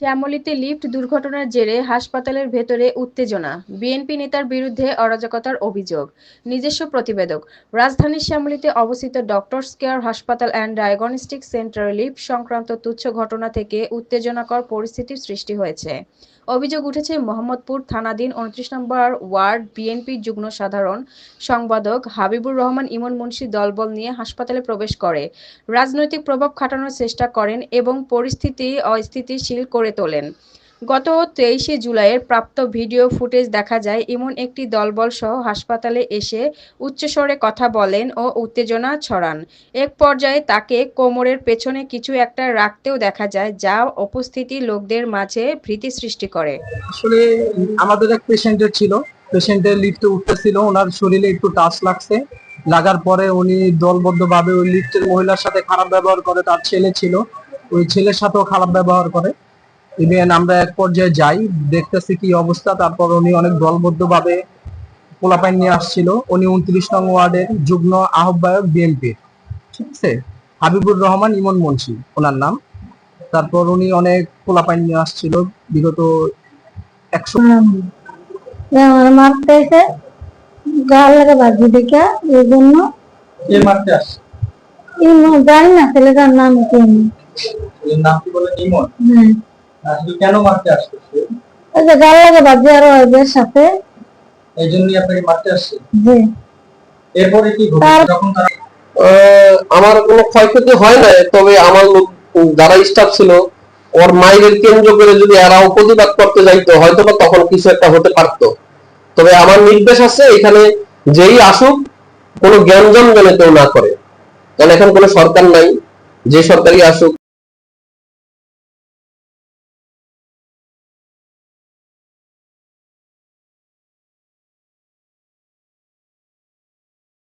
শ্যামলীতে lift দুর্ঘটনার জেরে হাসপাতালের ভেতরে উত্তেজনা। বিএনপি নেতার বিরুদ্ধে অরাজকতার অভিযোগ। নিজস্ব প্রতিবেদক। রাজধানীর শ্যামলীতে অবস্থিত ডক্টরস কেয়ার হাসপাতাল অ্যান্ড ডায়াগনস্টিক সেন্টারে লিফট সংক্রান্ত তুচ্ছ ঘটনা থেকে উত্তেজনাকর পরিস্থিতির সৃষ্টি হয়েছে। অভিযোগ উঠেছে, মোহাম্মদপুর থানাধীন উনত্রিশ নম্বর ওয়ার্ড বিএনপি যুগ্ম সাধারণ সম্পাদক হাবিবুর রহমান ইমন মুন্সি দলবল নিয়ে হাসপাতালে প্রবেশ করে। রাজনৈতিক প্রভাব খাটানোর চেষ্টা করেন এবং পরিস্থিতি অস্থিতিশীল করে তোলেন। গত তেইশে জুলাইয়ের প্রাপ্ত ভিডিও ফুটেজ দেখা যায় ইমন একটি দলবল সহ হাসপাতালে এসে উচ্চস্বরে কথা বলেন ও উত্তেজনা ছড়ান। এক পর্যায়ে তাকে কোমরের পেছনে কিছু একটা রাখতেও দেখা যায়, যা উপস্থিতি লোকদের মাঝে ভীতি সৃষ্টি করে। আসলে আমাদের এক পেশেন্টের ছিল, পেশেন্টের লিফটে উঠতেছিল, ওনার শরীরে একটু টাচ লাগছে। লাগার পরে উনি দলবদ্ধ ভাবে ওই লিফটের মহিলার সাথে খারাপ ব্যবহার করে, তার ছেলে ছিল, ওই ছেলের সাথেও খারাপ ব্যবহার করে। ইভেন আমরা এক পর্যায়ে যাই দেখতেছি কি অবস্থা। তারপর উনি অনেক দলবদ্ধ ভাবে পোলাপাইন নিয়ে আসছিল। উনি উনত্রিশ নং ওয়ার্ডের যুগ্ম আহ্বায়ক বিএনপি ঠিক আছে? হাবিবুর রহমান ইমন মুন্সি ওনার নাম। তারপর উনি অনেক পোলাপাইন নিয়ে আসছিল। বিগত একশো আমার মারতে এসে গাল লাগে বাজি দেখে এই জন্য কে মারতে আসছে? জানি না ছেলেটার নাম কি নাম কি বলে? ইমন? হ্যাঁ। আসলে কেন মারতে আসতেছে ওই যে গাল লাগে বাজি আরও এদের সাথে। এই জন্যই আপনাকে মারতে আসছে? যে এরপরে কি ঘটে? যখন তারা আমার কোনো ক্ষয়ক্ষতি হয় না তবে আমার লোক যারা স্টাফ ছিল ওর মায়ের কেন্দ্র করে যদি এরাও প্রতিবাদ করতে যাইতো হয়তো বা তখন কিছু একটা হতে পারতো। তবে আমার নির্দেশ আছে এখানে যেই আসুক কোনো জ্ঞানজন যেন কেউ না করে। কারণ এখন কোনো সরকার নাই যে সরকারই আসুক